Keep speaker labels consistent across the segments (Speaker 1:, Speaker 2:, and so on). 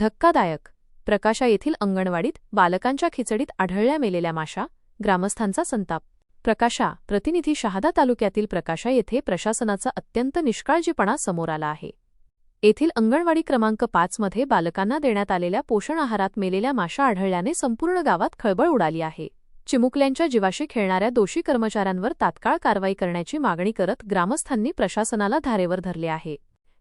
Speaker 1: धक्कादायक. प्रकाशा येथील अंगणवाडीत बालकांच्या खिचडीत आढळल्या मेलेल्या माशा ग्रामस्थांचा संताप. प्रकाशा प्रतिनिधी शहादा तालुक्यातील प्रकाशा येथे प्रशासनाचा अत्यंत निष्काळजीपणा समोर आला आहे. येथील अंगणवाडी क्रमांक पाचमध्ये बालकांना देण्यात आलेल्या पोषण आहारात मेलेल्या माशा आढळल्याने संपूर्ण गावात खळबळ उडाली आहे. चिमुकल्यांच्या जीवाशी खेळणाऱ्या दोषी कर्मचाऱ्यांवर तात्काळ कारवाई करण्याची मागणी करत ग्रामस्थांनी प्रशासनाला धारेवर धरले आहे.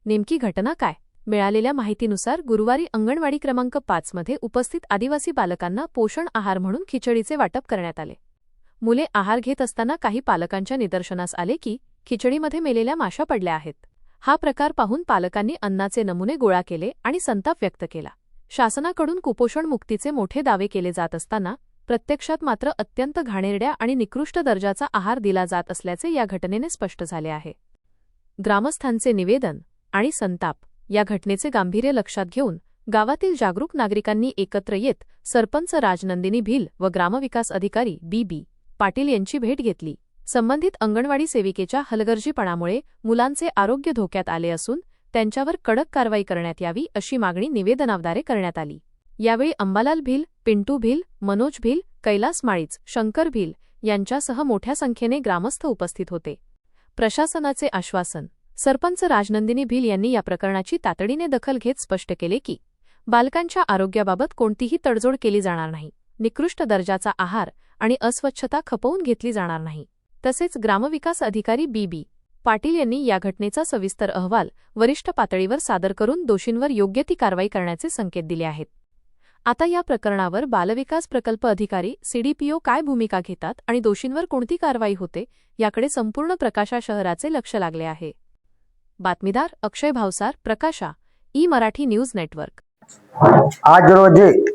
Speaker 1: नेमकी घटना काय? मिळालेल्या माहितीनुसार गुरुवारी अंगणवाडी क्रमांक पाचमध्ये उपस्थित आदिवासी बालकांना पोषण आहार म्हणून खिचडीचे वाटप करण्यात आले. मुले आहार घेत असताना काही पालकांच्या निदर्शनास आले की खिचडीमध्ये मेलेल्या माशा पडल्या आहेत. हा प्रकार पाहून पालकांनी अन्नाचे नमुने गोळा केले आणि संताप व्यक्त केला. शासनाकडून कुपोषण मुक्तीचे मोठे दावे केले जात असताना प्रत्यक्षात मात्र अत्यंत घाणेरड्या आणि निकृष्ट दर्जाचा आहार दिला जात असल्याचे या घटनेने स्पष्ट झाले आहे. ग्रामस्थांचे निवेदन आणि संताप. या घटनेचे गांभीर्य लक्षात घेऊन गावातील जागरूक नागरिकांनी एकत्र येत सरपंच राजनंदिनी भिल व ग्रामविकास अधिकारी बी बी पाटील यांची भेट घेतली. संबंधित अंगणवाडी सेविकेच्या हलगर्जीपणामुळे मुलांचे आरोग्य धोक्यात आले असून त्यांच्यावर कडक कारवाई करण्यात यावी अशी मागणी निवेदनाद्वारे करण्यात आली. यावेळी अंबालाल भिल पिंटू भिल मनोज भिल कैलास माळीच शंकर भिल यांच्यासह मोठ्या संख्येने ग्रामस्थ उपस्थित होते. प्रशासनाचे आश्वासन सरपंच राजनंदिनी भिल यांनी या प्रकरणाची तातडीने दखल घेत स्पष्ट केले की बालकांच्या आरोग्याबाबत कोणतीही तडजोड केली जाणार नाही निकृष्ट दर्जाचा आहार आणि अस्वच्छता खपवून घेतली जाणार नाही. तसेच ग्रामविकास अधिकारी बी बी पाटील यांनी या घटनेचा सविस्तर अहवाल वरिष्ठ पातळीवर सादर करून दोषींवर योग्य ती कारवाई करण्याचे संकेत दिले आहेत. आता या प्रकरणावर बालविकास प्रकल्प अधिकारी सीडीपीओ काय भूमिका घेतात आणि दोषींवर कोणती कारवाई होते याकडे संपूर्ण प्रकाशा शहराचे लक्ष लागले आहे. बातमीदार अक्षय भावसार प्रकाशा ई मराठी न्यूज नेटवर्क.
Speaker 2: आज रोजी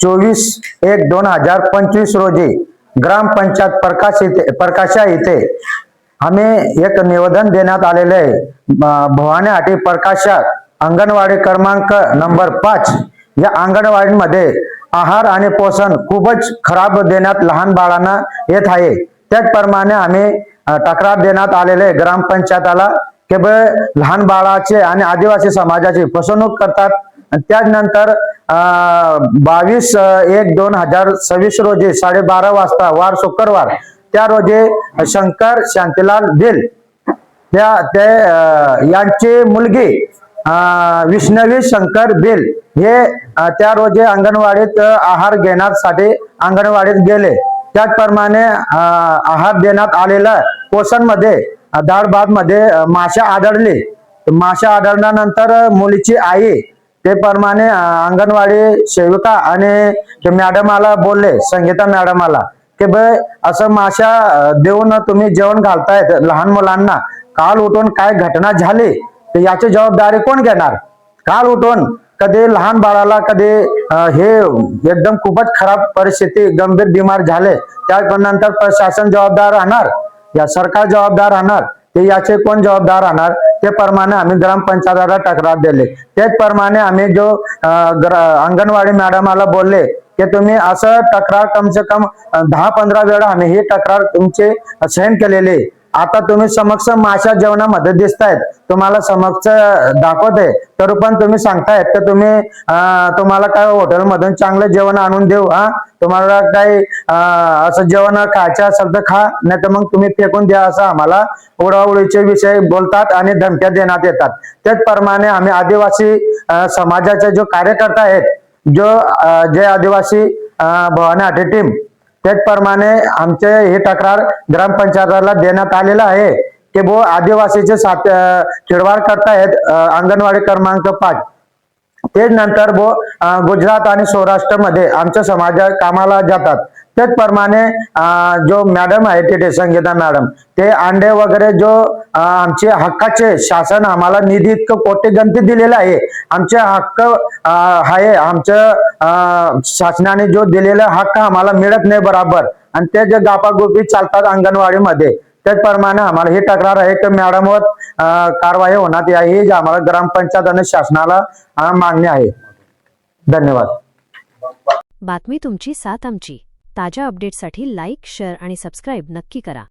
Speaker 2: चोवीस एक दोन हजार पंचवीस रोजी ग्रामपंचायत प्रकाश इथे प्रकाशा इथे आम्ही एक निवेदन देण्यात आलेले आहे. ब- प्रकाशा अंगणवाडी क्रमांक नंबर पाच. या अंगणवाडीमध्ये आहार आणि पोषण खूपच खराब देण्यात लहान बाळांना येत आहे. त्याचप्रमाणे आम्ही तक्रार देण्यात आलेले आहे ग्रामपंचायताला की लहान बाळाचे आणि आदिवासी समाजाची फसवणूक करतात. त्यानंतर बावीस एक दोन हजार सव्वीस रोजी साडेबारा वाजता वार शुक्रवार त्या रोजी शंकर शांतीलाल भिल त्या ते अं, यांची मुलगी विष्णवी शंकर बिल हे त्या रोजी अंगणवाडीत आहार घेण्यासाठी अंगणवाडीत गेले. त्याचप्रमाणे आहार देण्यात आलेला पोषण दाडबादमध्ये अं, माशा आढळली. माशा आढळल्यानंतर मुलीची आई ते प्रमाणे अंगणवाडी सेविका आणि मॅडमाला बोलले संगीता मॅडमाला की ब असं माशा देऊन तुम्ही जेवण घालतायत लहान मुलांना. काल उठून काय घटना झाली? तर याची जबाबदारी कोण घेणार? काल उठून कधी लहान बाळाला कधी हे एकदम खूपच खराब परिस्थिती गंभीर बिमार झाले. त्यानंतर प्रशासन जबाबदार राहणार. या सरकार जबाबदार राहणार ते याचे कोण जबाबदार राहणार ते प्रमाणे आम्ही ग्रामपंचायताला तक्रार दिले. त्याचप्रमाणे आम्ही जो अंगणवाडी मॅडमाला बोलले की तुम्ही असं तक्रार कम से कम दहा पंधरा वेळा आम्ही ही तक्रार तुमचे सहन केलेली आता तुम्ही समक्ष माशा जेवणामध्ये दिसतायत. तुम्हाला समक्ष दाखवते. तर पण तुम्ही सांगतायत तर तुम्ही तुम्हाला काय हॉटेलमधून चांगलं जेवण आणून देऊ हा? तुम्हाला काही असं जेवण खायचं असेल तर खा नाही तर मग तुम्ही फेकून द्या असं आम्हाला उडावळीचे विषय बोलतात आणि धमक्या देण्यात येतात. त्याचप्रमाणे आम्ही आदिवासी समाजाचे जो कार्यकर्ता आहेत जो जे आदिवासी भवानी आटे टीम त्याचप्रमाणे आमचे हे तक्रार ग्रामपंचायताला देण्यात आलेलं आहे. की बो आदिवासीचे सात अं, करतायत अंगणवाडी क्रमांक पाच. तेच नंतर बो अं, गुजरात आणि सौराष्ट्रमध्ये आमच्या समाजा कामाला जातात. त्याचप्रमाणे जो मॅडम आहे तिथे संगीता मॅडम ते अंडे वगैरे जो आमचे हक्काचे शासन आम्हाला निधी इतकं कोटी गणती दिलेलं आहे. आमचे हक्क आहे आमच्या शासनाने जो दिलेला हक्क आम्हाला मिळत नाही बराबर. आणि ते जे गापागोपी चालतात अंगणवाडीमध्ये त्याचप्रमाणे आम्हाला ही तक्रार आहे की मॅडमवर कारवाई होण्यात यावी ही आम्हाला ग्रामपंचायत आणि शासनाला मागणी आहे. धन्यवाद.
Speaker 3: बातमी तुमची साथ आमची. ताज्या अपडेटसाठी लाईक शेअर आणि सबस्क्राईब नक्की करा.